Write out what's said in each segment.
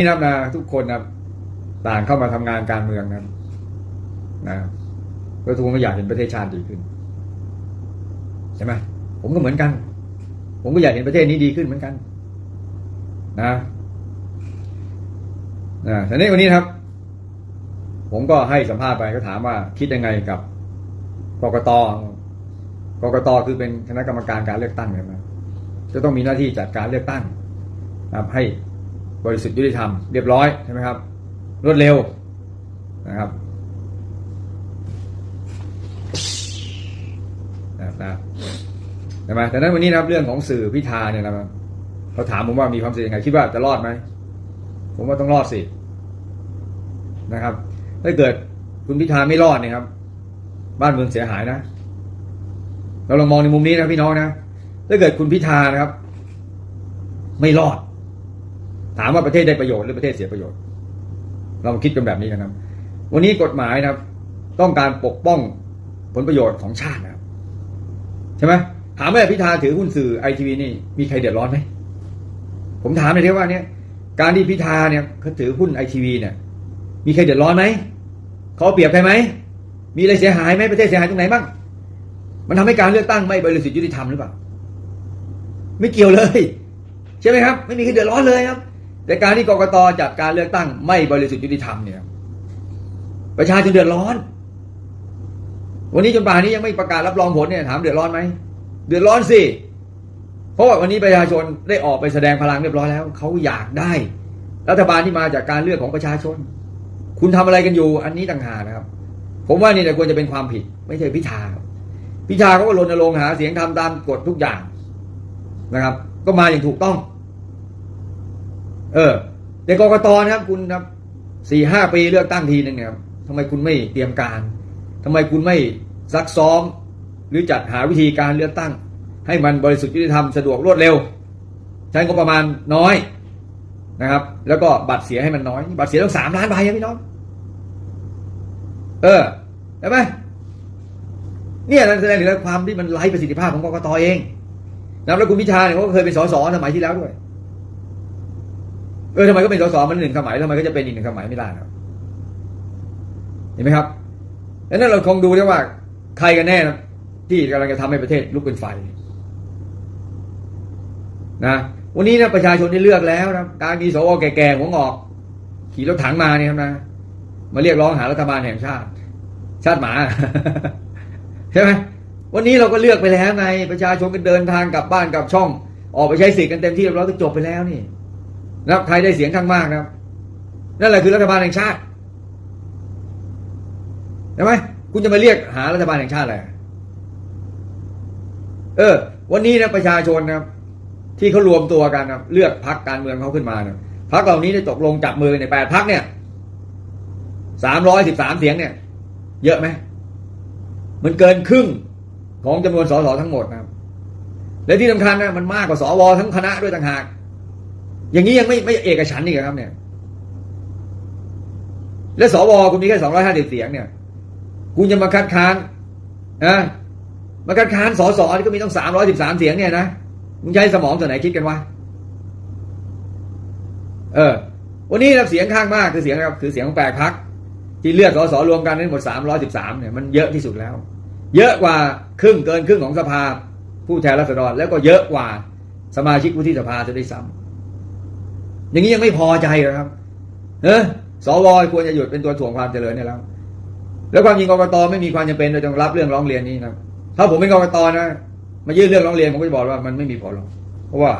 นี่นะครับนะทุกคนนะต่างเข้ามาทำงานการเมืองนะนะก็ทุกคนก็อยากเห็นประเทศชาติดีขึ้นใช่ไหมผมก็เหมือนกัน ผมก็อยากเห็นประเทศนี้ดีขึ้นเหมือนกัน นะนะทีนี้วันนี้ครับ ผมก็ให้สัมภาษณ์ไปก็ถามว่า คิดยังไงกับกกตกกตคือเป็นคณะกรรมการการเลือกตั้งใช่ไหมจะต้องมีหน้าที่จัดการเลือกตั้งนะให้ บริสุทธิ์ยุติธรรมเรียบร้อยใช่ไหมครับ รวดเร็วนะครับนะใช่ไหมแต่นั้นวันนี้นะครับเรื่องของสื่อพิธาเนี่ยนะครับเขาถามผมว่ามีความเสี่ยงยังไงคิดว่าจะรอดไหมผมว่าต้องรอดสินะครับ ถ้าเกิดคุณพิธาไม่รอดเนี่ยครับ บ้านเมืองเสียหายนะ เราลองมองในมุมนี้นะพี่น้องนะถ้าเกิดคุณพิธานะครับ ไม่รอด ถามว่าประเทศได้ประโยชน์หรือประเทศเสียประโยชน์ เราคิดกันแบบนี้กันนะครับ วันนี้กฎหมายนะครับ ต้องการปกป้องผลประโยชน์ของชาตินะครับใช่ไหมถามว่าพิธาถือหุ้นสื่อไอทีวีนี่มีใครเดือดร้อนไหมผมถามเลยที่ว่าเนี่ยการที่พิธาเนี่ยเขาถือหุ้นไอทีวีเนี่ย มีใครเดือดร้อนไหมเขาเปรียบใครไหมมีอะไรเสียหายไหมประเทศเสียหายตรงไหนบ้างมันทำให้การเลือกตั้งไม่บริสุทธิ์ยุติธรรมหรือเปล่า ไม่เกี่ยวเลย ใช่ไหมครับ ไม่มีใครเดือดร้อนเลยครับ แต่การที่กรกตจัดการเลือกตั้งไม่บริสุทธิ์ยุติธรรมเนี่ยประชาชนเดือดร้อน วันนี้จนป่านนี้ยังไม่ประกาศรับรองผลเนี่ยถามเดือดร้อนไหมเดือดร้อนสิเพราะว่าวันนี้ประชาชนได้ออกไปแสดงพลังเรียบร้อยแล้วเขาอยากได้ รัฐบาลที่มาจากการเลือกของประชาชน คุณทำอะไรกันอยู่ อันนี้ต่างหากนะครับ ผมว่านี่แต่ควรจะเป็นความผิด ไม่ใช่พิธาพิธาเขาก็รณรงค์หาเสียงทำตามกฎทุกอย่างนะครับ ก็มาอย่างถูกต้อง เออแต่กกตนะครับ คุณครับสี่ห้าปีเลือกตั้งทีหนึ่งเนี่ยครับทำไมคุณไม่เตรียมการทำไมคุณไม่ซักซ้อม หรือจัดหาวิธีการเลือกตั้ง ให้มันบริสุทธิ์ยุติธรรมสะดวกรวดเร็ว ใช้งบประมาณน้อยนะครับ แล้วก็บัตรเสียให้มันน้อย บัตรเสียต้องสามล้านใบนะพี่น้องเออใช่ไหมเนี่ยนั่นแสดงถึงความที่มันไร้ประสิทธิภาพของกรกตเองนะแล้วคุณพิธาเนี่ยเขาก็เคยเป็นสสสมัยที่แล้วด้วย ออทำไมก็เป็นสสมันหนึ่งสมัยทำไมก็จะเป็นอีกหนึ่งสมัยไม่ได้ครับเห็นไหมครับดังนั้นเราคงดูได้ว่าใครกันแน่นะที่กำลังจะทำให้ประเทศลุกเป็นไฟนะวันนี้นะประชาชนได้เลือกแล้วนะการมีสวแก่ๆหัวงอก ขี่รถถังมาเนี่ยครับนะมาเรียกร้องหารัฐบาลแห่งชาติ ชาติหมาใช่ไหมวันนี้เราก็เลือกไปแล้วไงประชาชนก็เดินทางกลับบ้านกลับช่อง ออกไปใช้สิทธิ์กันเต็มที่เรียบร้อยก็จบไปแล้วนี่ นะครับใครได้เสียงข้างมากนะครับ นั่นแหละคือรัฐบาลแห่งชาติใช่ไหมคุณจะมาเรียกหารัฐบาลแห่งชาติอะไรเออ วันนี้นะประชาชนนะครับ ที่เขารวมตัวกันนะเลือกพักการเมืองเขาขึ้นมาเนี่ยพักเหล่านี้ได้ตกลงจับมือในแปดพักเนี่ยสามร้อยสิบสามเสียงเนี่ย เยอะไหมมันเกินครึ่งของจำนวนสสทั้งหมดนะครับและที่สำคัญนะมันมากกว่าสวทั้งคณะด้วยต่างหาก อย่างนี้ยังไม่ไม่เอกฉันท์อีกครับ เนี่ย และสวคุณมีแค่สองร้อยห้าสิบเสียงเนี่ย คุณจะมาคัดค้านนะมาคัดค้านสสที่ก็มีต้องสามร้อยสิบสามเสียงเนี่ยนะมึงใช้สมองส่วนไหนคิดกันวะเออ วันนี้รับเสียงข้างมากคือเสียงครับคือเสียงของแปดพักที่เลือกสสรวมกันทั้งหมดสามร้อยสิบสามเนี่ยมันเยอะที่สุดแล้ว เยอะกว่าครึ่งเกินครึ่งของสภาผู้แทนราษฎรแล้วก็เยอะกว่าสมาชิกวุฒิสภาจะได้ซ้ำ อย่างนี้ยังไม่พอใจเหรอครับ เออสวควรจะหยุดเป็นตัวถ่วงความเจริญได้แล้ว แล้วความจริงกรกตไม่มีความจำเป็นโดยต้องรับเรื่องร้องเรียนนี้นะถ้าผมเป็นกรกตนะมายื่นเรื่องร้องเรียนผมก็จะบอกว่ามันไม่มีผลหรอกเพราะว่า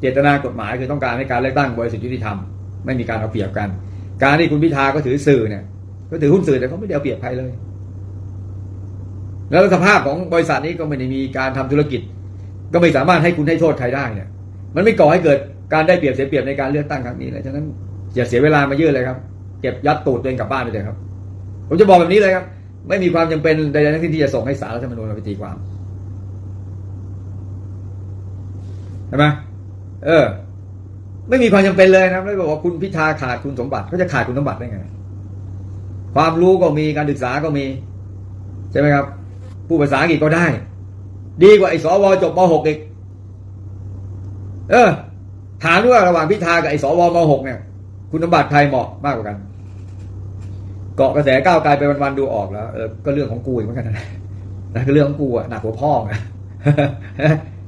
เจตนากฎหมายคือต้องการให้การเลือกตั้งบริสุทธิ์ยุติธรรมไม่มีการเอาเปรียบกัน การที่คุณพิธาก็ถือสื่อเนี่ย ก็ถือหุ้นสื่อแต่เขาไม่ได้เอาเปรียบใครเลย แล้วสภาพของบริษัทนี้ก็ไม่ได้มีการทำธุรกิจ ก็ไม่สามารถให้คุณให้โทษใครได้เนี่ย มันไม่ก่อให้เกิด การได้เปรียบเสียเปรียบในการเลือกตั้งครั้งนี้เลยฉะนั้นอย่าเสียเวลามาเยื่นเลยครับ เก็บยัดตูดตัวเองกลับบ้านไปเลยครับ ผมจะบอกแบบนี้เลยครับ ไม่มีความจำเป็นใดๆทั้งสิ้นที่จะส่งให้สารรัฐธรรมนูญมาไปตีความใช่ไหมเออ ไม่มีความจำเป็นเลยนะไม่บอกว่าคุณพิธาขาดคุณสมบัติเขาจะขาดคุณสมบัติได้ไงความรู้ก็มีการศึกษาก็มี ใช่ไหมครับผู้ภาษาอังกฤษก็ได้ ดีกว่าไอ้สวจบม .6 อีกเออ ถามว่าระหว่างพิธากับไอ้สวม .6 เนี่ย คุณสมบัติใครเหมาะมากกว่ากัน เกาะกระแสก้าวไกลไปวันๆดูออกแล้วเออก็เรื่องของกูอีกเหมือนกันนะนะก็เรื่องของกูอะหนักหัวพ่อไง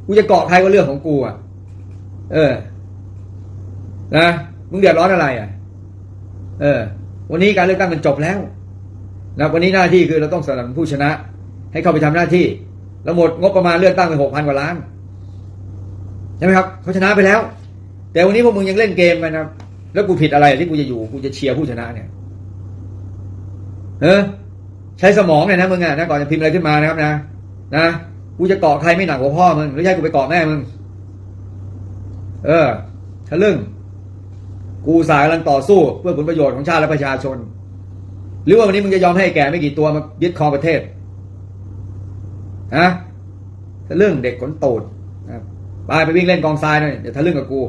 กูจะเกาะใครก็เรื่องของกูอะ เออ นะมึงเดือดร้อนอะไรอะ เออ วันนี้การเลือกตั้งมันจบแล้วนะวันนี้หน้าที่คือเราต้องสนับสนุนผู้ชนะ ให้เข้าไปทำหน้าที่แล้วหมดงบประมาณเลือกตั้งไปหกพันกว่าล้านใช่ไหมครับเขาชนะไปแล้ว แต่วันนี้พวกมึงยังเล่นเกมกันนะแล้วกูผิดอะไรที่กูจะอยู่กูจะเชียร์ผู้ชนะเนี่ยเออใช้สมองหน่ยนะมึงอะนะก่อนจะพิมพ์อะไรขึ้นมานะครับนะนะกูจะเกาะใครไม่หนักกว่าพ่อมึงหรือใช่กูไปเกาะแม่มึง เออทะลึ่ง กูสายกำลังต่อสู้เพื่อผลประโยชน์ของชาติและประชาชน หรือว่าวันนี้มึงจะยอมให้แก่ไม่กี่ตัวมายึดครองประเทศนะทะลึ่งเด็กขนตูดนะไปไปวิ่งเล่นกองทรายหน่อยอย่าทะลึ่งกับกู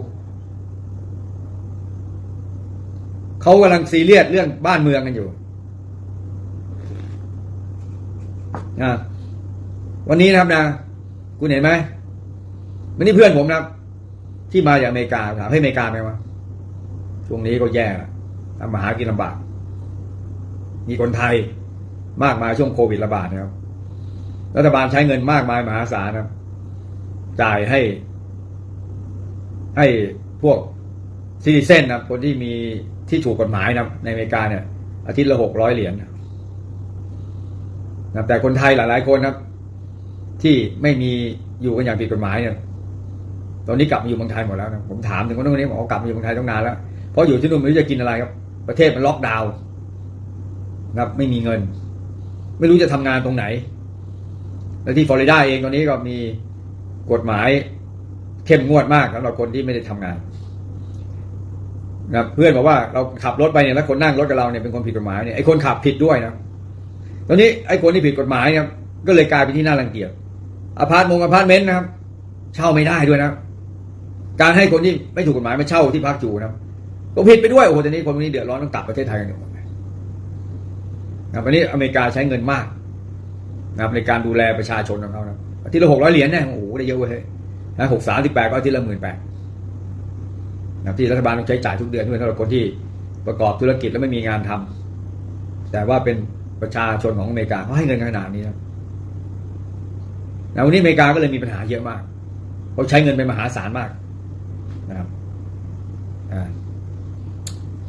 เขากำลังซีเรียสเรื่องบ้านเมืองกันอยู่นะวันนี้นะครับนะ คุณเห็นไหมวันนี้เพื่อนผมนะครับ ที่มาจากอเมริกาถามให้อเมริกาไหมวะช่วงนี้ก็แย่ละทำมาหากินลำบาก มีคนไทยมากมายช่วงโควิดระบาดนะครับ รัฐบาลใช้เงินมากมายมหาศาลนะครับ จ่ายให้ ให้พวก ซิติเซนนะคนที่มีที่ถูกกฎหมายนะในอเมริกาเนี่ย อาทิตย์ละหกร้อยเหรียญนะแต่คนไทยหลาย ๆ คนนะครับ ที่ไม่มีอยู่กันอย่างผิดกฎหมายเนี่ยตอนนี้กลับมาอยู่เมืองไทยหมดแล้วนะผมถามถึงคนนู้นคนนี้บอกกลับมาอยู่เมืองไทยตั้งนานแล้วเพราะอยู่ที่นู่นไม่รู้จะกินอะไรครับ ประเทศมันล็อกดาวน์นะครับไม่มีเงิน ไม่รู้จะทำงานตรงไหน และที่ฟลอริดาเองตอนนี้ก็มีกฎหมายเข้มงวดมากสำหรับคนที่ไม่ได้ทำงาน นะเพื่อนบอกว่าเราขับรถไปเนี่ยแล้วคนนั่งรถกับเราเนี่ยเป็นคนผิดกฎหมายเนี่ยไอ้คนขับผิดด้วยนะตอนนี้ไอ้คนที่ผิดกฎหมายเนี่ยก็เลยกลายเป็นที่น่ารังเกียจอพาร์ตมงอพาร์ตเมนต์นะครับ เช่าไม่ได้ด้วยนะ การให้คนที่ไม่ถูกกฎหมายมาเช่าที่พักอยู่นะก็ผิดไปด้วยโอ้โหตอนนี้คนพวกนี้เดือดร้อนต้องกลับประเทศไทยกันหมดนะครับวันนี้อเมริกาใช้เงินมากนะในการดูแลประชาชนของเขานะอาทิตย์ละหกร้อยเหรียญเนี่ยโอ้โหได้เยอะเว้ยนะหกสามสิบแปดก็ทิตย์ละหมื่นแปด นะที่รัฐบาลต้องใช้จ่ายทุกเดือนด้วยสำหรับคนที่ประกอบธุรกิจแล้วไม่มีงานทำแต่ว่าเป็นประชาชนของอเมริกาเขาให้เงินขนาดนี้นะแล้ววันนี้อเมริกาก็เลยมีปัญหาเยอะมากเขาใช้เงินไปมหาศาลมากนะครับอ่า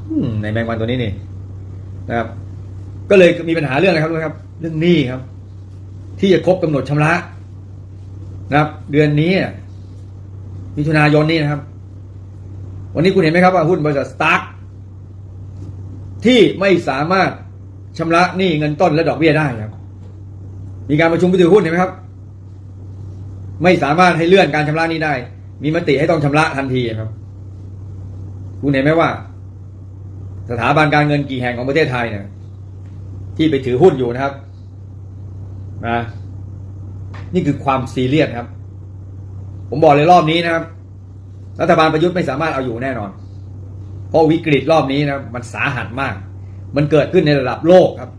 อืมในแมงวันตัวนี้นี่นะครับ ก็เลยมีปัญหาเรื่องอะไรครับครับ เรื่องหนี้ครับ ที่จะครบกำหนดชำระนะครับ เดือนนี้มิถุนายนนี้นะครับ วันนี้คุณเห็นไหมครับว่าหุ้นบริษัทสตาร์ทที่ไม่สามารถชำระหนี้เงินต้นและดอกเบี้ยได้ครับ มีการประชุมผู้ถือหุ้นเห็นไหมครับ ไม่สามารถให้เลื่อนการชำระหนี้ได้ มีมติให้ต้องชำระทันทีครับ คุณเห็นไหมว่า สถาบันการเงินกี่แห่งของประเทศไทยเนี่ยที่ไปถือหุ้นอยู่นะครับนะนี่คือความซีเรียสครับ ผมบอกเลยรอบนี้นะครับ รัฐบาลประยุทธ์ไม่สามารถเอาอยู่แน่นอน เพราะวิกฤตรอบนี้นะมันสาหัสมาก มันเกิดขึ้นในระดับโลกครับ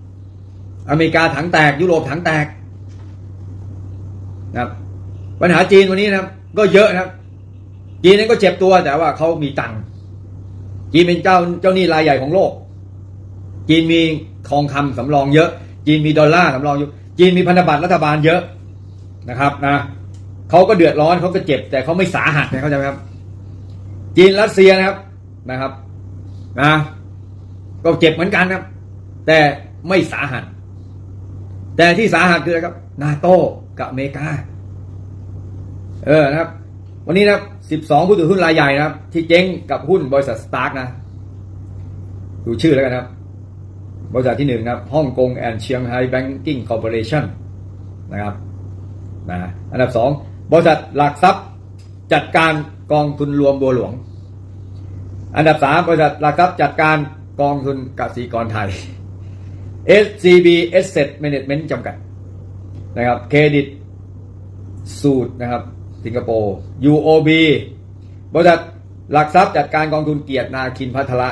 อเมริกาถังแตก ยุโรปถังแตกนะครับปัญหาจีนวันนี้นะครับ ก็เยอะนะครับจีนนั้นก็เจ็บตัวแต่ว่าเขามีตังค์จีนเป็นเจ้าเจ้าหนี้รายใหญ่ของโลก จีนมีทองคำสำรองเยอะ จีนมีดอลลาร์สำรองอยู่ จีนมีพันธบัตรรัฐบาลเยอะนะครับนะเขาก็เดือดร้อนเขาก็เจ็บ แต่เขาไม่สาหัสนะเข้าใจไหมครับ จีนรัสเซียนะครับนะครับนะก็เจ็บเหมือนกันครับ แต่ไม่สาหัส แต่ที่สาหัสคืออะไรครับ นาโต้กับอเมริกา เออนะครับ วันนี้นะครับ12 ผู้ถือหุ้นรายใหญ่นะครับ ที่เจ๊งกับหุ้นบริษัทสตาร์กนะดูชื่อแล้วกันครับ บริษัทที่หนึ่งนะครับฮ่องกงแอนด์เชียงไฮแบงกิ้งคอร์ปอเรชั่นนะครับนะอันดับสองบริษัทหลักทรัพย์จัดการ กองทุนรวมบัวหลวง อันดับสามบริษัทหลักทรัพย์จัดการกองทุนกสิกรไทย SCB Asset Management จำกัดนะครับเครดิตสูตรนะครับสิงคโปร์ UOB บริษัทหลักทรัพย์จัดการกองทุนเกียรตินาคินพัทละ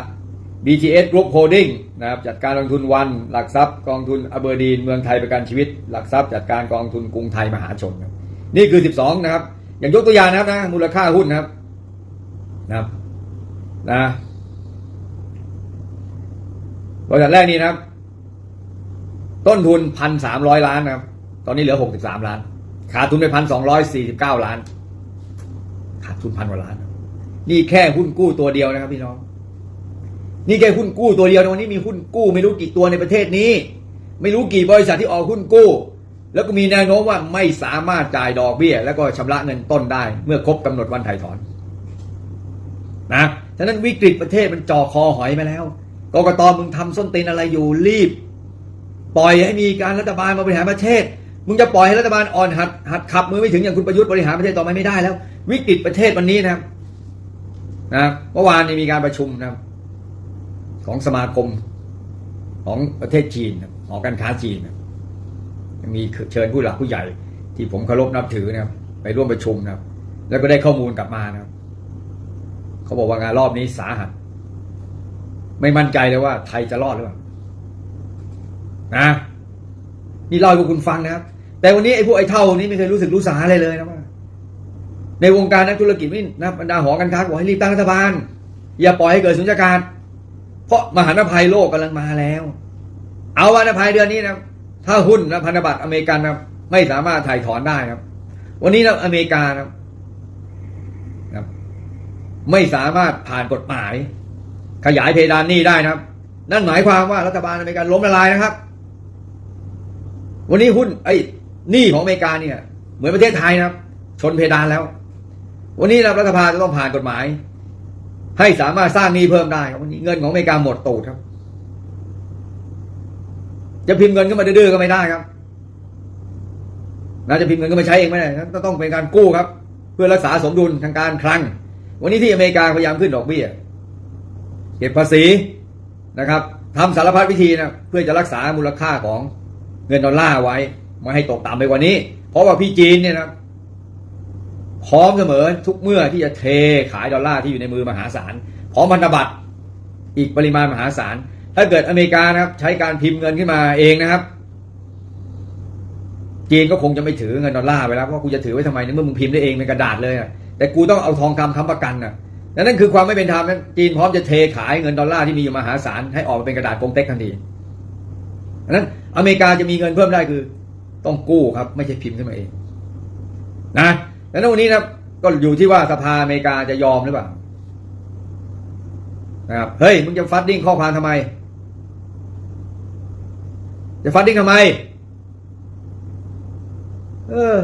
BTS Group Holding นะครับจัดการกองทุนวัน หลักทรัพย์กองทุนอเบอร์ดีน เมืองไทยประกันชีวิต หลักทรัพย์จัดการกองทุนกรุงไทยมหาชน นี่คือ 12 นะครับ อย่างยกตัวอย่างนะครับนะมูลค่าหุ้นนะครับนะครับนะบริษัทแรกนี้นะครับ ต้นทุนพันสามร้อยล้านนะครับ ตอนนี้เหลือหกสิบสามล้าน ขาดทุนไปพันสองร้อยสี่สิบเก้าล้าน ขาดทุนพันกว่าล้าน นี่แค่หุ้นกู้ตัวเดียวนะครับพี่น้อง นี่แค่หุ้นกู้ตัวเดียวนะวันนี้มีหุ้นกู้ไม่รู้กี่ตัวในประเทศนี้ ไม่รู้กี่บริษัทที่ออกหุ้นกู้ แล้วก็มีแนวโน้มว่าไม่สามารถจ่ายดอกเบี้ย แล้วก็ชำระเงินต้นได้ เมื่อครบกำหนดวันถ่ายถอนนะฉะนั้นวิกฤตประเทศมันจ่อคอหอยมาแล้วกกตมึงทำส้นตีนอะไรอยู่รีบ ปล่อยให้มีการรัฐบาลมาบริหารประเทศ มึงจะปล่อยให้รัฐบาลอ่อนหัดหัดขับมือไม่ถึงอย่างคุณประยุทธ์บริหารประเทศต่อไปไม่ได้แล้ว วิกฤตประเทศวันนี้นะครับนะเมื่อวานนี้มีการประชุมนะของสมาคมของประเทศจีนหอการค้าจีนนะ มีเชิญผู้หลักผู้ใหญ่ ที่ผมเคารพนับถือนะครับ ไปร่วมประชุมนะครับ แล้วก็ได้ข้อมูลกลับมานะครับ เขาบอกว่างานรอบนี้สาหัส ไม่มั่นใจเลยว่าไทยจะรอดหรือเปล่านะนี่เล่าให้พวกคุณฟังนะครับ แต่วันนี้ไอ้พวกไอ้เท่านี้ไม่เคยรู้สึกรู้สาอะไรเลยนะว่าในวงการนักธุรกิจนี่นะบรรดาหอการค้าบอกให้รีบตั้งรัฐบาล อย่าปล่อยให้เกิดสุญญากาศเพราะมหานภัยโลกกำลังมาแล้ว เอาวันภัยเดือนนี้นะ ถ้าหุ้นนะพันธบัตรอเมริกันนะไม่สามารถถ่ายถอนได้ครับ วันนี้นะอเมริกานะครับ ไม่สามารถผ่านกฎหมาย ขยายเพดานหนี้ได้นะครับ นั่นหมายความว่ารัฐบาลอเมริกันล้มละลายนะครับ วันนี้หุ้นไอ้หนี้ของอเมริกาเนี่ย เหมือนประเทศไทยนะครับ ชนเพดานแล้ว วันนี้นะรัฐบาลจะต้องผ่านกฎหมาย ให้สามารถสร้างหนี้เพิ่มได้ครับวันนี้เงินของอเมริกาหมดตูดครับ จะพิมพ์เงินก็มาดื้อๆก็ไม่ได้ครับน่าจะพิมพ์เงินก็มาใช้เองไม่ได้ต้องเป็นการกู้ครับ เพื่อรักษาสมดุลทางการคลัง วันนี้ที่อเมริกาพยายามขึ้นดอกเบี้ยเก็บภาษีนะครับทำสารพัดวิธีนะเพื่อจะรักษามูลค่าของเงินดอลลาร์ไว้ไม่ให้ตกต่ำไปกว่านี้ เพราะว่าพี่จีนเนี่ยนะพร้อมเสมอทุกเมื่อที่จะเทขายดอลลาร์ที่อยู่ในมือมหาศาลพร้อมพันธบัตรอีกปริมาณมหาศาล ถ้าเกิดอเมริกานะครับ ใช้การพิมพ์เงินขึ้นมาเองนะครับ จีนก็คงจะไม่ถือเงินดอลลาร์ไปแล้วเพราะกูจะถือไว้ทำไมในเมื่อมึงพิมพ์ได้เองเป็นกระดาษเลยอะแต่กูต้องเอาทองคำค้ำประกันนะและนั่นคือความไม่เป็นธรรมนั้นจีนพร้อมจะเทขายเงินดอลลาร์ที่มีอยู่มหาศาลให้ออกมาเป็นกระดาษกงเต็กทันทีดังนั้นอเมริกาจะมีเงินเพิ่มได้คือ ต้องกู้ครับ ไม่ใช่พิมพ์ขึ้นมาเองนะดังนั้นวันนี้นะก็อยู่ที่ว่าสภาอเมริกาจะยอมหรือเปล่านะครับเฮ้ยมึงจะฟัดดิ้งข้อความทำไม จะฟัดดิ้งทำไม เออ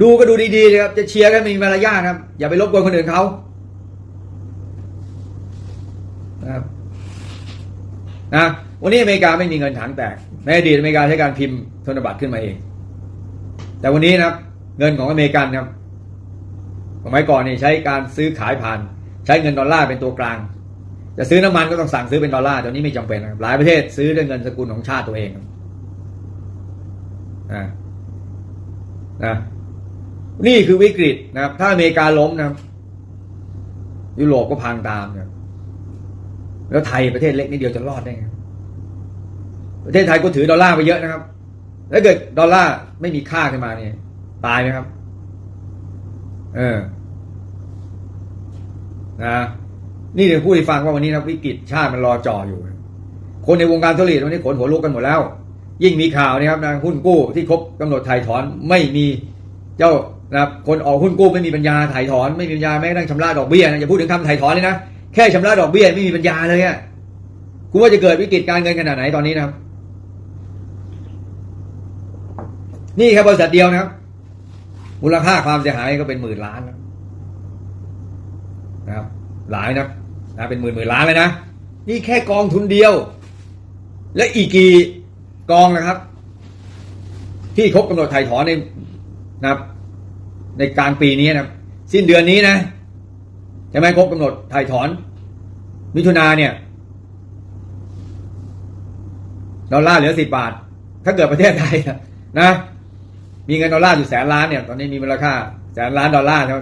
ดูก็ดูดีๆนะครับ จะเชียร์กันมีมารยาทครับ อย่าไปรบกวนคนอื่นเขานะครับนะวันนี้อเมริกาไม่มีเงินถังแตก ในอดีตอเมริกาใช้การพิมพ์ธนบัตรขึ้นมาเอง แต่วันนี้นะครับ เงินของอเมริกันครับสมัยก่อนนี่ใช้การซื้อขายผ่าน ใช้เงินดอลลาร์เป็นตัวกลาง จะซื้อน้ำมันก็ต้องสั่งซื้อเป็นดอลลาร์ตอนนี้ไม่จำเป็นนะครับหลายประเทศซื้อด้วยเงินสกุลของชาติตัวเอง ครับอ่านะนี่คือวิกฤตนะครับ ถ้าอเมริกาล้มนะครับยุโรปก็พังตามนะแล้วไทยประเทศเล็กนิดเดียวจะรอดได้ไงประเทศไทยก็ถือดอลลาร์ไปเยอะนะครับถ้าเกิดดอลลาร์ไม่มีค่าขึ้นมาเนี่ย ตายไหมครับ เออนะนี่เดี๋ยวพูดให้ฟังว่าวันนี้นะวิกฤตชาติมันรอจ่ออยู่ คนในวงการธุรกิจวันนี้ขนหัวลุกกันหมดแล้ว ยิ่งมีข่าวนะครับนะหุ้นกู้ที่ครบกำหนดถ่ายถอนไม่มีเจ้านะครับคนออกหุ้นกู้ไม่มีปัญญาถ่ายถอน ไม่มีปัญญาแม้กระทั่งชำระดอกเบี้ยนะอย่าพูดถึงคำถ่ายถอนเลยนะแค่ชำระดอกเบี้ยไม่มีปัญญาเลยอะคุณว่าจะเกิดวิกฤตการเงินขนาดไหนตอนนี้นะครับ นี่แค่บริษัทเดียวนะครับมูลค่าความเสียหายก็เป็นหมื่นล้านนะครับ หลายนะนะเป็นหมื่นหมื่นล้านเลยนะนี่แค่กองทุนเดียว และอีกกี่ กองนะครับ ที่ครบกำหนดถ่ายถอนในนะครับ ในกลางปีนี้นะสิ้นเดือนนี้นะใช่ไหมครบกำหนดถ่ายถอน มิถุนาเนี่ยดอลลาร์เหลือสิบบาท ถ้าเกิดประเทศไทยนะ มีเงินดอลลาร์อยู่แสนล้านเนี่ยตอนนี้มีมูลค่าแสนล้านดอลลาร์ใช่ไหม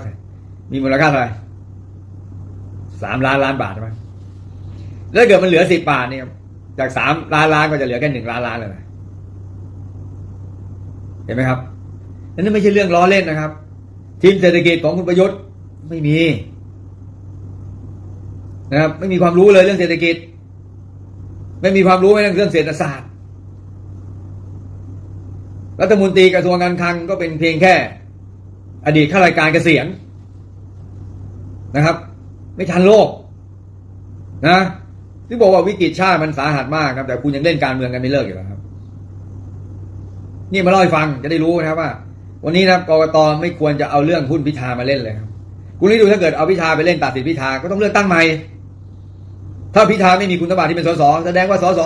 มีมูลค่าเท่าไหร่สามล้านล้านบาทใช่ไหมแล้วเกิดมันเหลือสิบบาทเนี่ย จากสามล้านล้านก็จะเหลือแค่หนึ่งล้านล้านเลยนะเห็นไหมครับนั่นไม่ใช่เรื่องล้อเล่นนะครับ ทีมเศรษฐกิจของคุณประยุทธ์ไม่มีนะครับไม่มีความรู้เลยเรื่องเศรษฐกิจ ไม่มีความรู้ในเรื่องเศรษฐศาสตร์ รัฐมนตรีกระทรวงการคลังก็เป็นเพียงแค่ อดีตข้าราชการเกษียณนะครับ ไม่ทันโลกนะ ที่บอกว่าวิกฤตชาติมันสาหัสมากครับ แต่คุณยังเล่นการเมืองกันไม่เลิกอยู่แล้วครับ นี่มาเล่าให้ฟังจะได้รู้นะครับว่า วันนี้นะครับกกตไม่ควรจะเอาเรื่องหุ้นพิธามาเล่นเลยครับ คุณนี่ดูถ้าเกิดเอาพิธาไปเล่นตัดสินพิธาก็ต้องเลือกตั้งใหม่ ถ้าพิธาไม่มีคุณสมบัติที่เป็นสสแสดงว่าสส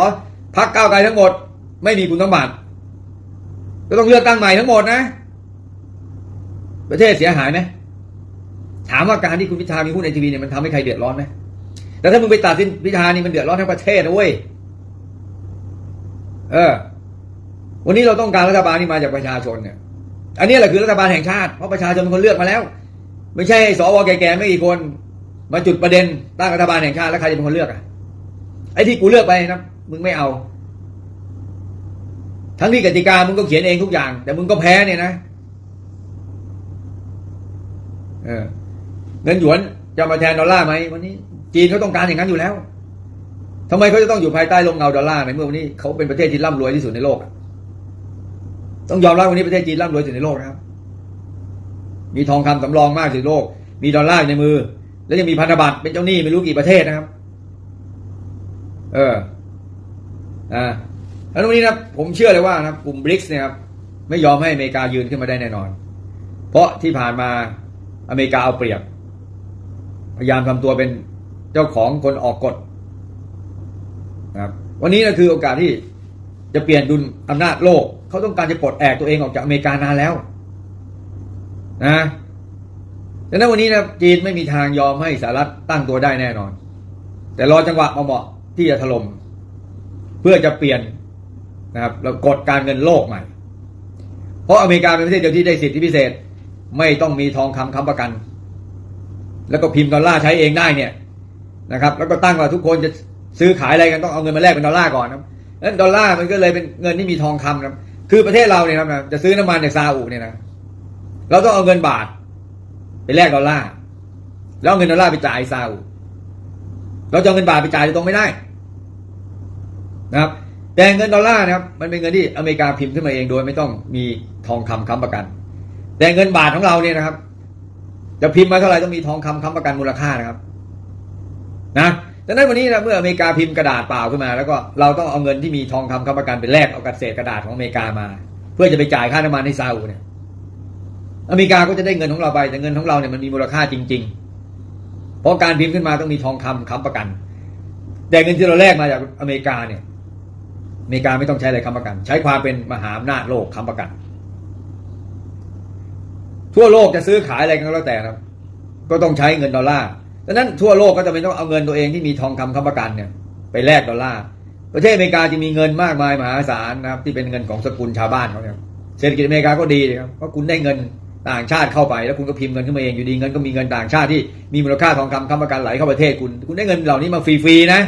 พักก้าวไกลทั้งหมด ไม่มีคุณสมบัติก็ต้องเลือกตั้งใหม่ทั้งหมดนะ ประเทศเสียหายไหมถามว่าการที่คุณพิธามีหุ้นไอทีวีเนี่ยมันทำให้ใครเดือดร้อนไหม แต่ถ้ามึงไปตัดสินพิธานี่มันเดือดร้อนทั้งประเทศนะเว้ย เออ วันนี้เราต้องการรัฐบาลที่มาจากประชาชนเนี่ย อันนี้แหละคือรัฐบาลแห่งชาติ เพราะประชาชนเป็นคนเลือกมาแล้ว ไม่ใช่สวแก่ๆไม่กี่คน มาจุดประเด็นตั้งรัฐบาลแห่งชาติแล้วใครจะเป็นคนเลือกอะ ไอ้ที่กูเลือกไปนะมึงไม่เอา ทั้งที่กติกามึงก็เขียนเองทุกอย่าง แต่มึงก็แพ้เนี่ยนะเออเงินหยวนจะมาแทนดอลลาร์ไหมวันนี้ จีนเขาต้องการอย่างนั้นอยู่แล้วทำไมเขาจะต้องอยู่ภายใต้ลมเงาดอลลาร์ในเมื่อวันนี้เขาเป็นประเทศที่ร่ำรวยที่สุดในโลกต้องยอมรับวันนี้ประเทศจีนร่ำรวยที่สุดในโลกนะครับ มีทองคำสำรองมากที่สุดในโลก มีดอลลาร์ในมือ แล้วยังมีพันธบัตรเป็นเจ้าหนี้ไม่รู้กี่ประเทศนะครับ เอออ่าแล้ววันนี้นะผมเชื่อเลยว่านะกลุ่มบริกส์เนี่ยครับไม่ยอมให้อเมริกายืนขึ้นมาได้แน่นอน เพราะที่ผ่านมาอเมริกาเอาเปรียบ พยายามทำตัวเป็น เจ้าของคนออกกฎนะครับวันนี้นะคือโอกาสที่จะเปลี่ยนดุลอำนาจโลก เขาต้องการจะปลดแอกตัวเองออกจากอเมริกานานแล้วนะดังนั้นวันนี้นะจีนไม่มีทางยอมให้สหรัฐตั้งตัวได้แน่นอน แต่รอจังหวะเหมาะที่จะถล่มเพื่อจะเปลี่ยนนะครับแล้วกฎการเงินโลกใหม่ เพราะอเมริกาเป็นประเทศเดียวที่ได้สิทธิพิเศษ ไม่ต้องมีทองคำค้ำประกัน แล้วก็พิมพ์ดอลลาร์ใช้เองได้เนี่ย นะครับแล้วก็ตั้งว่าทุกคนจะซื้อขายอะไรกันต้องเอาเงินมาแลกเป็นดอลลาร์ก่อนนะนั้นดอลลาร์มันก็เลยเป็นเงินที่มีทองคำนะครับคือประเทศเราเนี่ยนะจะซื้อน้ำมันจากซาอุเนี่ยนะเราต้องเอาเงินบาท ไปแลกดอลลาร์แล้วเอาเงินดอลลาร์ไปจ่ายซาอุเราจะเอาเงินบาทไปจ่ายตรงไม่ได้นะครับแต่เงินดอลลาร์นะครับมันเป็นเงินที่อเมริกาพิมพ์ขึ้นมาเองโดยไม่ต้องมีทองคำค้ำประกัน แต่เงินบาทของเราเนี่ยนะครับ จะพิมพ์มาเท่าไหร่ต้องมีทองคำค้ำประกันมูลค่านะครับ นะดังนั้นวันนี้นะเมื่ออเมริกาพิมพ์กระดาษเปล่าขึ้นมา แล้วก็เราต้องเอาเงินที่มีทองคำค้ำประกันไปแลกเอากระเศษกระดาษของอเมริกามา เพื่อจะไปจ่ายค่าน้ำมันให้ซาอุเนี่ยอเมริกาก็จะได้เงินของเราไปแต่เงินของเราเนี่ยมันมีมูลค่าจริง ๆ เพราะการพิมพ์ขึ้นมาต้องมีทองคำค้ำประกัน แต่เงินที่เราแลกมาจากอเมริกาเนี่ยอเมริกาไม่ต้องใช้อะไรค้ำประกัน ใช้ความเป็นมหาอำนาจโลกค้ำประกัน ทั่วโลกจะซื้อขายอะไรกันก็แล้วแต่ครับ ก็ต้องใช้เงินดอลลาร์ ดังนั้นทั่วโลกก็จะเป็นต้องเอาเงินตัวเองที่มีทองคำค้ำประกันเนี่ยไปแลกดอลลาร์ ประเทศอเมริกาจะมีเงินมากมายมหาศาลนะครับที่เป็นเงินของสกุลชาวบ้านเขาเนี่ยเศรษฐกิจอเมริกาก็ดีนะครับเพราะคุณได้เงินต่างชาติเข้าไปแล้วคุณก็พิมพ์เงินขึ้นมาเองอยู่ดีเงินก็มีเงินต่างชาติที่มีมูลค่าทองคำค้ำประกันไหลเข้าประเทศคุณ คุณได้เงินเหล่านี้มาฟรีๆนะ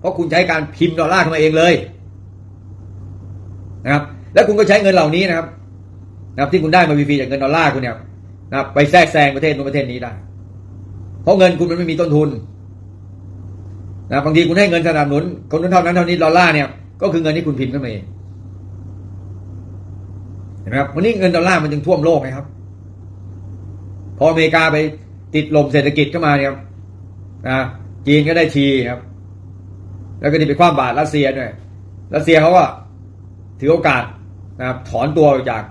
เพราะคุณใช้การพิมพ์ดอลลาร์เข้ามาเองเลยนะครับ แล้วคุณก็ใช้เงินเหล่านี้นะครับนะครับที่คุณได้มาฟรีๆจากเงินดอลลาร์คุณเนี่ยนะครับไปแทรกแซงประเทศนู้นประเทศนี้ได้ เพราะเงินคุณมันไม่มีต้นทุนนะบางทีคุณให้เงินสนับสนุนคนนู้นเท่านั้นเท่านี้ดอลลาร์เนี่ยก็คือเงินที่คุณพิมพ์ขึ้นมาเองเห็นไหมครับวันนี้เงินดอลลาร์มันจึงท่วมโลกไงครับ พออเมริกาไปติดลมเศรษฐกิจเข้ามาเนี่ยนะจีนก็ได้ทีครับ แล้วก็นี่ไปคว้าบาตรรัสเซียด้วยรัสเซียเขาก็ถือโอกาสนะครับถอนตัวจาก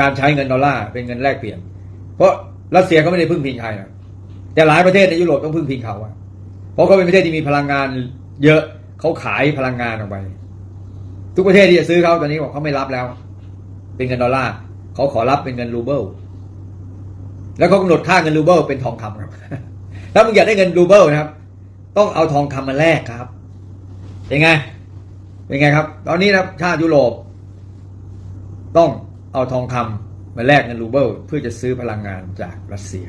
การใช้เงินดอลลาร์เป็นเงินแลกเปลี่ยน เพราะรัสเซียเขาไม่ได้พึ่งพิงใครนะ แต่หลายประเทศในยุโรปต้องพึ่งพิงเขาอะเพราะเขาเป็นประเทศที่มีพลังงาน เยอะเขาขายพลังงานออกไป ทุกประเทศที่จะซื้อเขาตอนนี้บอกเขาไม่รับแล้ว เป็นเงินดอลลาร์เขาขอรับเป็นเงินรูเบิลแล้วเขากำหนดค่าเงินรูเบิลเป็นทองคำครับถ้ามึงอยากได้เงินรูเบิลนะครับ ต้องเอาทองคำมาแลกครับเป็นไงเป็นไงครับ ตอนนี้นะครับชาติยุโรป ต้องเอาทองคำมาแลกเงินรูเบิลเพื่อจะซื้อพลังงานจากรัสเซีย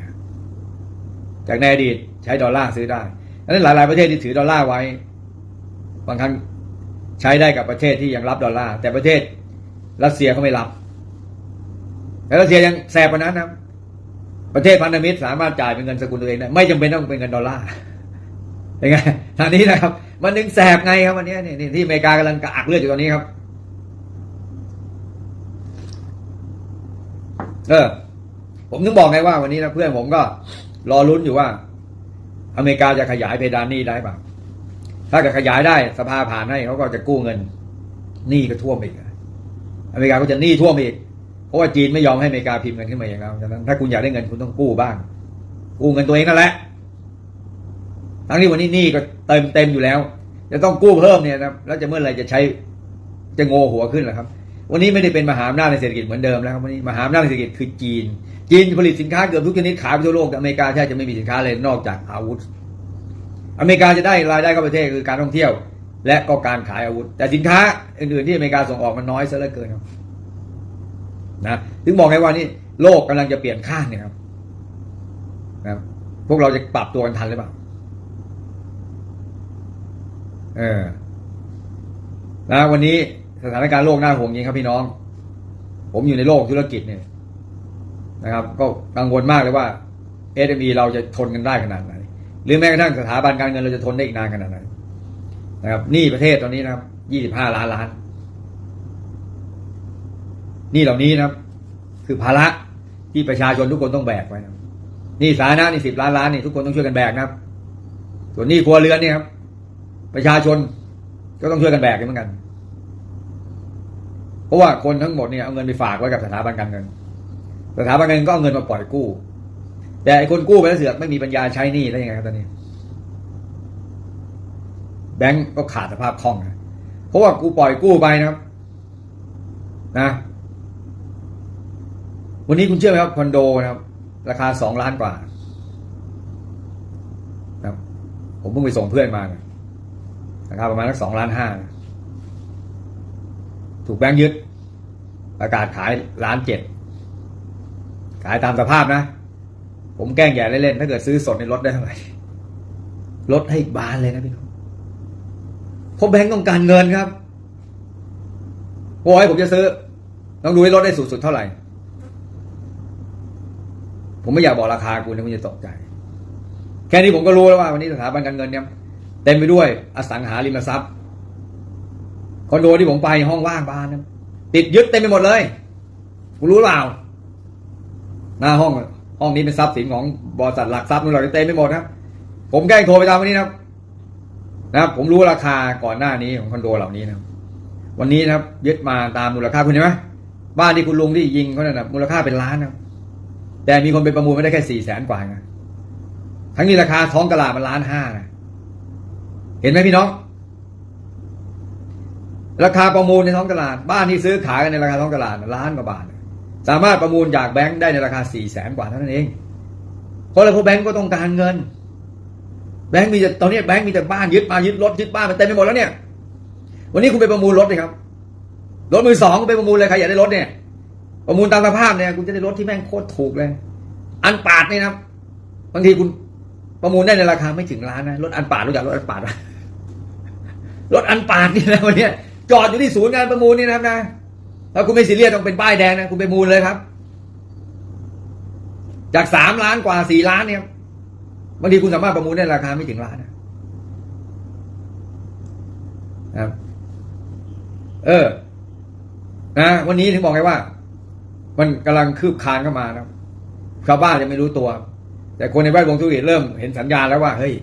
จากในอดีตใช้ดอลลาร์ซื้อได้ดังนั้นหลาย ๆ ประเทศที่ถือดอลลาร์ไว้ บางครั้งใช้ได้กับประเทศที่ยังรับดอลลาร์แต่ประเทศรัสเซียเขาไม่รับและรัสเซียยังแสบกว่านั้นนะประเทศพันธมิตรสามารถจ่ายเป็นเงินสกุลตัวเองได้ไม่จำเป็นต้องเป็นเงินดอลลาร์ยังไงทางนี้นะครับ มันถึงแสบไงครับวันนี้นี่นี่ที่อเมริกากำลังกระอักเลือดอยู่ตอนนี้ครับ เออ ผมถึงบอกไงว่าวันนี้นะเพื่อนผมก็ รอลุ้นอยู่ว่า อเมริกาจะขยายเพดานหนี้ได้ป่ะถ้าเกิดขยายได้สภาผ่านให้เขาก็จะกู้เงินหนี้ก็ท่วมอีก อเมริกาก็จะหนี้ท่วมอีก เพราะว่าจีนไม่ยอมให้อเมริกาพิมพ์เงินขึ้นมาอย่างนั้นฉะนั้นถ้าคุณอยากได้เงินคุณต้องกู้บ้าง กู้เงินตัวเองนั่นแหละ ทั้งที่วันนี้หนี้ก็เต็มเต็มอยู่แล้ว จะต้องกู้เพิ่มเนี่ยนะแล้วจะเมื่อไหรจะใช้จะโงหัวขึ้นล่ะครับ วันนี้ไม่ได้เป็นมหาอำนาจในเศรษฐกิจเหมือนเดิมแล้วครับวันนี้มหาอำนาจในเศรษฐกิจคือจีน จีนผลิตสินค้าเกือบทุกชนิดขายไปทั่วโลกแต่อเมริกาแทบจะไม่มีสินค้าเลยนอกจากอาวุธ อเมริกาจะได้รายได้เข้าประเทศคือการท่องเที่ยว และก็การขายอาวุธ แต่สินค้าอื่นๆที่อเมริกาส่งออกมันน้อยซะเหลือเกินนะถึงบอกไงว่านี่โลกกำลังจะเปลี่ยนข้างเนี่ยครับนะพวกเราจะปรับตัวกันทันหรือเปล่าเออนะวันนี้ สถานการณ์โลกน่าห่วงจริงครับพี่น้อง ผมอยู่ในโลกธุรกิจเนี่ยนะครับ ก็กังวลมากเลยว่า SME เราจะทนกันได้ขนาดไหนหรือแม้กระทั่งสถาบันการเงินเราจะทนได้อีกนานขนาดไหนนะครับหนี้ประเทศตอนนี้นะครับยี่สิบห้าล้านล้านหนี้เหล่านี้นะครับ คือภาระที่ประชาชนทุกคนต้องแบกไว้นะครับหนี้สาธารณะนี่สิบล้านล้านนี่ทุกคนต้องช่วยกันแบกนะครับ ส่วนนี้ครัวเรือนเนี่ยครับ ประชาชนก็ต้องช่วยกันแบกเหมือนกัน เพราะว่าคนทั้งหมดเนี่ยเอาเงินไปฝากไว้กับสถาบันการเงิน สถาบันการเงินก็เอาเงินมาปล่อยกู้ แต่ไอ้คนกู้ไปแล้วเสือกไม่มีปัญญาใช้หนี้ได้ยังไงครับตอนนี้ แบงก์ก็ขาดสภาพคล่องนะเพราะว่ากูปล่อยกู้ไปนะครับ นะ วันนี้คุณเชื่อไหมครับคอนโดนะครับ ราคาสองล้านกว่านะครับผมเพิ่งไปส่งเพื่อนมานะราคาประมาณสักสองล้านห้านะ ถูกแบงค์ยึด ประกาศขายล้านเจ็ดขายตามสภาพนะ ผมแกล้งแย่เล่นๆถ้าเกิดซื้อสดในลดได้เท่าไหร่ลดให้อีกบานเลยนะพี่น้องเพราะแบงก์ต้องการเงินครับโอ้ยผมจะซื้อต้องดูให้ลดได้สูงสุดเท่าไหร่ ผมไม่อยากบอกราคาคุณนะคุณจะตกใจ แค่นี้ผมก็รู้แล้วว่าวันนี้สถาบันการเงินเนี่ยเต็มไปด้วยอสังหาริมทรัพย์ คอนโดที่ผมไปห้องว่างบ้านนะติดยึดเต็มไปหมดเลยคุณรู้เปล่าหน้าห้อง ห้องนี้เป็นทรัพย์สินของบริษัทหลักทรัพย์นู่นหลักเต็มไปหมดครับ ผมแกล้งโทรไปตามวันนี้นะครับนะครับผมรู้ราคาก่อนหน้านี้ของคอนโดเหล่านี้นะครับ วันนี้นะครับ ยึดมาตามมูลค่าคุณเห็นไหมบ้านที่คุณลุงที่ยิงเขาเนี่ยนะมูลค่าเป็นล้านนะแต่มีคนไปประมูลไม่ได้แค่สี่แสนกว่านะทั้งนี้ราคาท้องตลาดมันล้านห้านะเห็นไหมพี่น้อง ราคาประมูลในท้องตลาด บ้านที่ซื้อขายกันในราคาท้องตลาดล้านกว่าบาท สามารถประมูลจากแบงค์ได้ในราคาสี่แสนกว่าเท่านั้นเองเพราะอะไรเพราะแบงค์ก็ต้องการเงิน แบงค์มีแต่ตอนนี้แบงค์มีแต่บ้านยึดมายึดรถยึดบ้านมันเต็มไปหมดแล้วเนี่ย วันนี้คุณไปประมูลรถเลยครับรถมือสองคุณไปประมูลเลยใครอยากได้รถเนี่ย ประมูลตามสภาพเนี่ยคุณจะได้รถที่แม่งโคตรถูกเลย อันปาดเนี่ยนะบางทีคุณประมูลได้ในราคาไม่ถึงล้านนะรถอันปาดรู้จักรถอันปาดไหมรถอันปาดนี่นะวันนี้ จอดอยู่ที่ศูนย์งานประมูลนี่นะครับนะถ้าคุณไม่ซีเรียสต้องเป็นป้ายแดงนะคุณไปมูลเลยครับ จากสามล้านกว่าสี่ล้านเนี่ยบางทีคุณสามารถประมูลได้ราคาไม่ถึงล้านนะครับเออนะวันนี้ถึงบอกไงว่า มันกำลังคืบคลานเข้ามานะชาวบ้านยังไม่รู้ตัว แต่คนในแวดวงธุรกิจเริ่มเห็นสัญญาณแล้วว่าเฮ้ย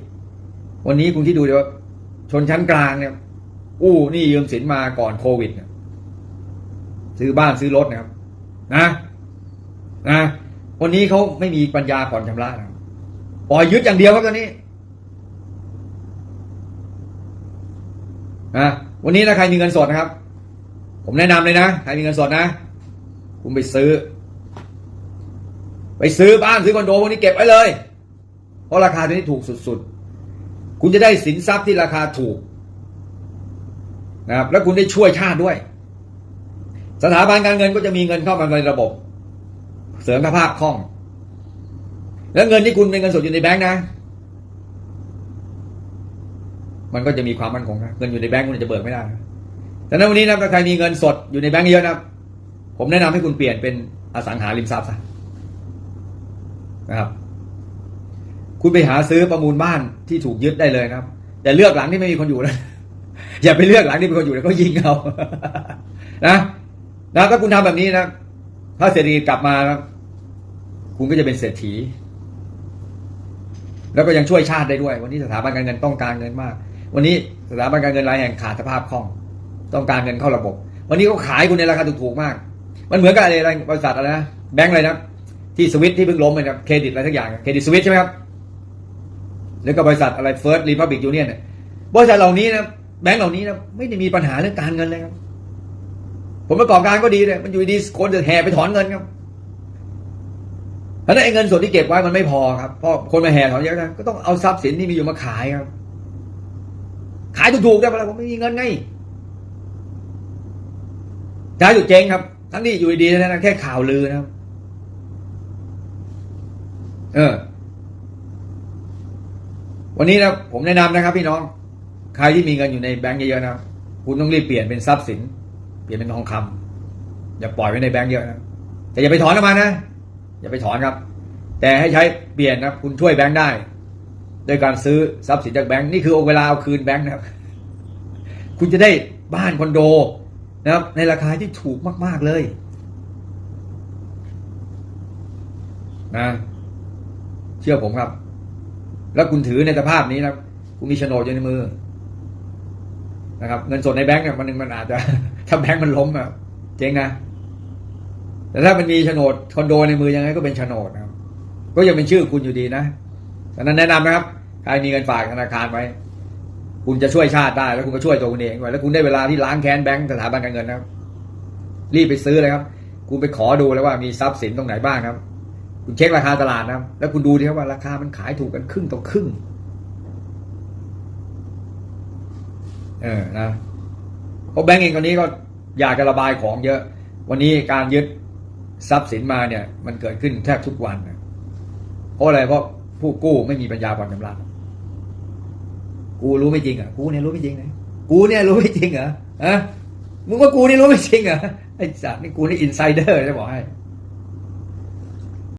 วันนี้คุณที่ดูเดี๋ยวชนชั้นกลางเนี่ย อู้หนี่ยืมสินมาก่อนโควิดซื้อบ้านซื้อรถนะครับ นะนะวันนี้เขาไม่มีปัญญาผ่อนชำระนะปล่อยยึดอย่างเดียวครับตอนนี้นะวันนี้ถ้าใครมีเงินสดนะครับ ผมแนะนำเลยนะใครมีเงินสดนะ คุณไปซื้อ ไปซื้อบ้านซื้อคอนโดพวกนี้เก็บไว้เลย เพราะราคาตัวนี้ถูกสุดๆ คุณจะได้สินทรัพย์ที่ราคาถูก นะครับแล้วคุณได้ช่วยชาติด้วย สถาบันการเงินก็จะมีเงินเข้ามาในระบบ เสริมสภาพคล่อง แล้วเงินที่คุณเป็นเงินสดอยู่ในแบงค์นะ มันก็จะมีความมั่นคงนะเงินอยู่ในแบงค์คุณจะเบิกไม่ได้แต่ในวันนี้นะถ้าใครมีเงินสดอยู่ในแบงค์เยอะนะผมแนะนำให้คุณเปลี่ยนเป็นอสังหาริมทรัพย์ซะนะครับ คุณไปหาซื้อประมูลบ้านที่ถูกยึดได้เลยนะครับ แต่เลือกหลังที่ไม่มีคนอยู่นะ อย่าไปเลือกหลังที่มีคนอยู่แล้วก็ยิงเอานะนะถ้าคุณทำแบบนี้นะถ้าเศรษฐกิจกลับมานะคุณก็จะเป็นเศรษฐี แล้วก็ยังช่วยชาติได้ด้วย วันนี้สถาบันการเงินต้องการเงินมาก วันนี้สถาบันการเงินรายแห่งขาดสภาพคล่อง ต้องการเงินเข้าระบบ วันนี้เขาขายคุณในราคาถูกๆมาก มันเหมือนกับอะไรบริษัทอะไรนะแบงก์อะไรนะที่สวิตที่เพิ่งล้มไปนะเครดิตอะไรทั้งอย่างเครดิตสวิตใช่ไหมครับแล้วก็บริษัทอะไรเฟิร์สรีพับบิกยูเนียนเนี่ยบริษัทเหล่านี้นะ แบงก์เหล่านี้นะไม่ได้มีปัญหาเรื่องการเงินเลยครับ ผมประกอบการก็ดีเลยมันอยู่ดีคนจะแห่ไปถอนเงินครับเพราะนั้นไอ้เงินส่วนที่เก็บไว้มันไม่พอครับเพราะคนมาแห่ถอนเยอะนะก็ต้องเอาทรัพย์สินที่มีอยู่มาขายครับ ขายถูกๆได้ปะล่ะผมไม่มีเงินไงขายถูกเจ๊งครับ ทั้งที่อยู่ดีๆนะแค่ข่าวลือนะครับ เออ วันนี้นะผมแนะนำนะครับพี่น้อง ใครที่มีเงินอยู่ในแบงก์เยอะๆนะคุณต้องรีบเปลี่ยนเป็นทรัพย์สิน เปลี่ยนเป็นทองคำอย่าปล่อยไว้ในแบงก์เยอะนะแต่อย่าไปถอนออกมานะอย่าไปถอนครับ แต่ให้ใช้เปลี่ยนนะคุณช่วยแบงก์ได้โดยการซื้อทรัพย์สินจากแบงก์นี่คือเวลาเอาคืนแบงก์นะครับ คุณจะได้บ้านคอนโดนะครับ ในราคาที่ถูกมาก ๆเลยนะเชื่อผมครับ แล้วคุณถือในสภาพนี้นะคุณมีโฉนดอยู่ในมือ นะครับ เงินสดในแบงก์เนี่ยมันนึงมันอาจจะถ้าแบงก์มันล้มอะเจ๊งนะแต่ถ้ามันมีโฉนดคอนโดในมือยังไงก็เป็นโฉนดนะครับ ก็ยังเป็นชื่อคุณอยู่ดีนะฉะนั้นแนะนำนะครับใครมีเงินฝากธนาคารไว้ คุณจะช่วยชาติได้แล้วคุณก็ช่วยตัวคุณเองด้วยแล้วคุณได้เวลาที่ล้างแค้นแบงก์สถาบันการเงินนะครับ รีบไปซื้อเลยครับ คุณไปขอดูแล้วว่ามีทรัพย์สินตรงไหนบ้างครับ คุณเช็คราคาตลาดนะครับ แล้วคุณดูดิครับว่าราคามันขายถูกกันครึ่งต่อครึ่ง เออนะเพราะแบงก์เองตอนนี้ก็อยากจะระบายของเยอะ วันนี้การยึดทรัพย์สินมาเนี่ย มันเกิดขึ้นแทบทุกวันนะเพราะอะไรเพราะผู้กู้ไม่มีปัญญาผ่อนชำระกูรู้ไม่จริงอะกูเนี่ยรู้ไม่จริงนะกูเนี่ยรู้ไม่จริงเหรอฮะมึงว่ากูนี่รู้ไม่จริงเหรอไอ้สัตว์นี่กูนี่อินไซเดอร์จะบอกให้